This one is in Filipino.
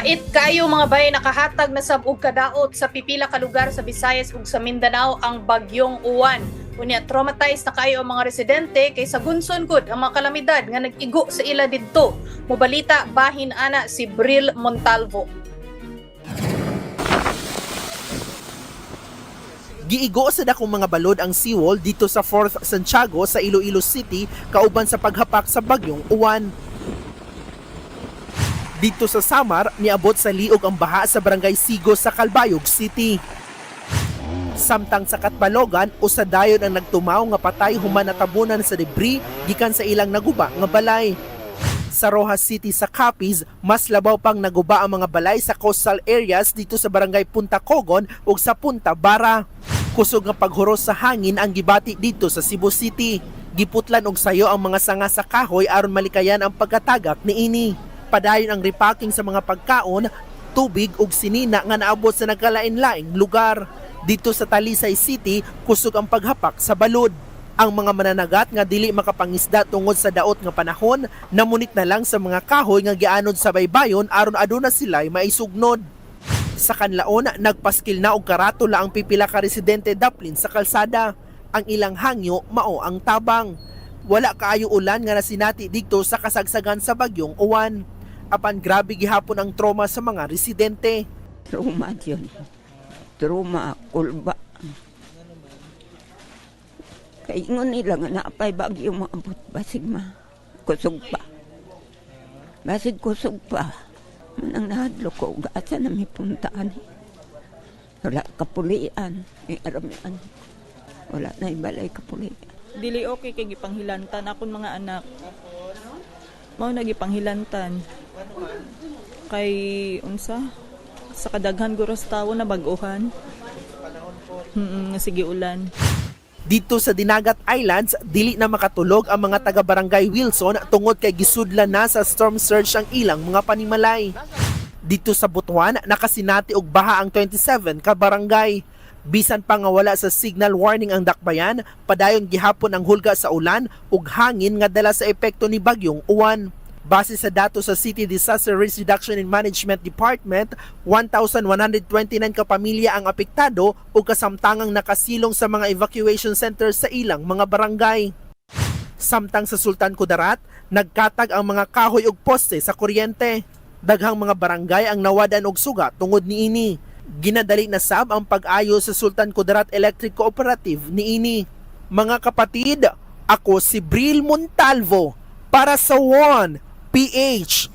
Pait kayo mga bay nakahatag na sab og kadaot sa pipila ka lugar sa Visayas ug sa Mindanao ang bagyong uwan. Unya traumatized na kayo ang mga residente kay sa gunson gud ang mga kalamidad nga nag-igo sa ila didto. Mobalita bahin ana si Bril Montalvo. Giigo sa dakong mga balod ang seawall dito sa 4th Santiago sa Iloilo City kauban sa paghapak sa bagyong uwan. Dito sa Samar, niabot sa liog ang baha sa barangay Sigo sa Calbayog City. Samtang sa Katbalogan, usa dayon ang nagtumaw nga patay human natabunan sa debris gikan sa ilang naguba nga balay. Sa Rojas City sa Capiz, mas labaw pang naguba ang mga balay sa coastal areas dito sa barangay Punta Cogon ug sa Punta Bara. Kusog nga paghuros sa hangin ang gibati dito sa Cebu City. Giputlan og sayo ang mga sanga sa kahoy aron malikayan ang pagkatagak ni ini. Padayon ang repacking sa mga pagkaon, tubig ug sinina nga naabot sa nagkalain-laing lugar. Dito sa Talisay City, kusog ang paghapak sa balod. Ang mga mananagat nga dili makapangisda tungod sa daot nga panahon, namunit na lang sa mga kahoy nga gianod sa baybayon aron aduna sila'y maisugnod. Sa kanlaon, nagpaskil na og karatula ang pipila ka residente daplin sa kalsada. Ang ilang hangyo mao ang tabang. Wala kaayo ulan nga nasinati dito sa kasagsagan sa bagyong uwan. Apan grabe gihapon ang trauma sa mga residente. Trauma yun. Trauma, kulba. Kaingon nila nga naapay bagyo maabot. Basig ma. Kusog pa. Basig kusog pa. Manang nahadlo ko. Gaasa na may puntaan. Wala kapulian. May aramian. Wala na ibalay kapulian. dili okay kay gipanghilantan akon mga anak mao nagipanghilantan kay unsa sa kadaghan guros tawo na bag-ohan Hmm, sige ulan. Dito sa Dinagat Islands, dili na makatulog ang mga taga-barangay Wilson tungod kay gisudlan na sa storm surge ang ilang mga panimalay. Dito sa Butuan, nakasinati og baha ang 27 ka barangay. Bisan pa nga wala sa signal warning ang dakbayan, padayon gihapon ang hulga sa ulan ug hangin nga dala sa epekto ni bagyong uwan. Base sa datos sa City Disaster Risk Reduction and Management Department, 1,129 ka pamilya ang apektado ug kasamtangang nakasilong sa mga evacuation centers sa ilang mga barangay. Samtang sa Sultan Kudarat, nagkatag ang mga kahoy ug poste sa kuryente. Daghang mga barangay ang nawadan og suga tungod ni ini. Ginadali na sab ang pag-ayo sa Sultan Kudarat Electric Cooperative ni ini. Mga kapatid, ako si Bril Montalvo para sa One PH